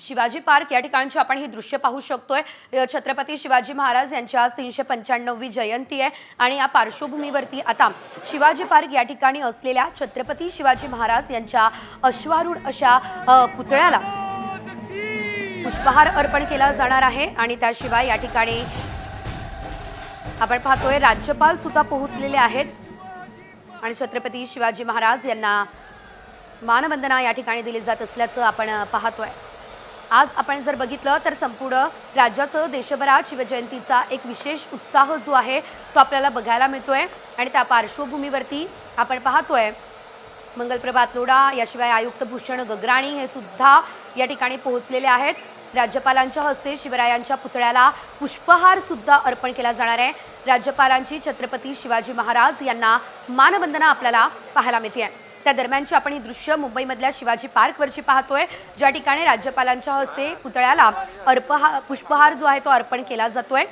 Shivaji park या ठिकाणची आपण ही दृश्य पाहू शकतोय. छत्रपती शिवाजी महाराज यांची आज तीनशे पंच्याण्णववी जयंती आहे आणि या पार्श्वभूमीवरती आता शिवाजी पार्क या ठिकाणी असलेल्या छत्रपती शिवाजी महाराज यांच्या अश्वारूढ अशा पुतळ्याला पुष्पहार अर्पण केला जाणार आहे आणि त्याशिवाय या ठिकाणी आपण पाहतोय राज्यपाल सुद्धा पोहोचलेले आहेत. आणि छत्रपती शिवाजी महाराज यांना मानवंदना या ठिकाणी दिली जात असल्याचं आपण पाहतोय. आज आपण जर बघितलं तर संपूर्ण राज्यासह देशभरात शिवजयंतीचा एक विशेष उत्साह जो आहे तो आपल्याला बघायला मिळतोय. आणि त्या पार्श्वभूमीवरती आपण पाहतोय मंगलप्रभात लोढा याशिवाय आयुक्त भूषण गगराणी हे सुद्धा या ठिकाणी पोहोचलेले आहेत. राज्यपालांच्या हस्ते शिवरायांच्या पुतळ्याला पुष्पहार सुद्धा अर्पण केला जाणार आहे. राज्यपालांची छत्रपती शिवाजी महाराज यांना मानवंदना आपल्याला पाहायला मिळते आहे त्या दरम्यानची आपण ही दृश्य मुंबईमधल्या शिवाजी पार्कवरची पाहतोय. ज्या ठिकाणी राज्यपालांच्या हस्ते पुतळ्याला अर्पहा पुष्पहार जो आहे तो अर्पण केला जातोय.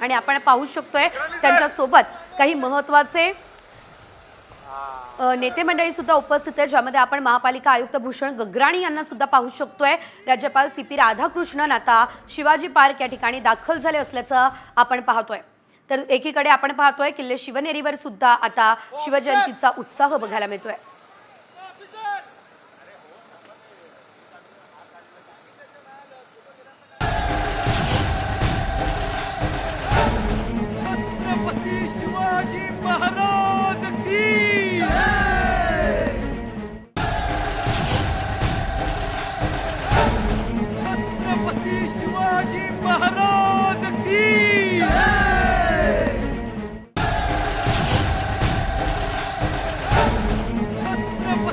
आणि आपण पाहू शकतोय त्यांच्यासोबत काही महत्त्वाचे नेते मंडळी सुद्धा उपस्थित आहे ज्यामध्ये आपण महापालिका आयुक्त भूषण गगराणी यांना सुद्धा पाहू शकतोय. राज्यपाल सी पी राधाकृष्णन आता शिवाजी पार्क या ठिकाणी दाखल झाले असल्याचं आपण पाहतोय. तर एकीकडे आपण पाहतोय किल्ले शिवनेरीवर सुद्धा आता शिवजयंतीचा उत्साह बघायला मिळतोय.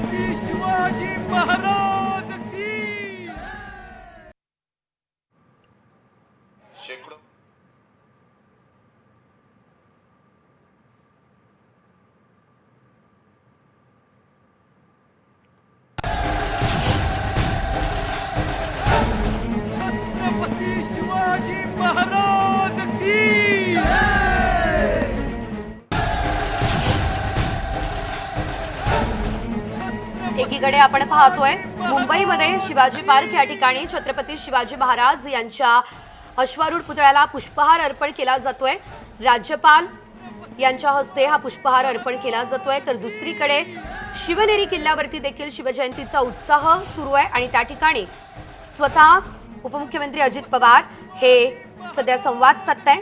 छत्रपती शिवाजी महाराज की! शेकडो अलीकडे आपण पाहतोय मुंबईमध्ये शिवाजी पार्क या ठिकाणी छत्रपती शिवाजी महाराज यांच्या अश्वारूढ पुतळ्याला पुष्पहार अर्पण केला जातोय. राज्यपाल यांच्या हस्ते हा पुष्पहार अर्पण केला जातोय. तर दुसरीकडे शिवनेरी किल्ल्यावरती देखील शिवजयंतीचा उत्साह सुरू आहे आणि त्या ठिकाणी स्वतः उपमुख्यमंत्री अजित पवार हे सध्या संवाद साधताय.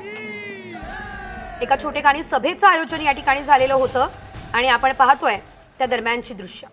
एका छोटेखानी सभेचं आयोजन या ठिकाणी झालेलं होतं आणि आपण पाहतोय त्या दरम्यानची दृश्य.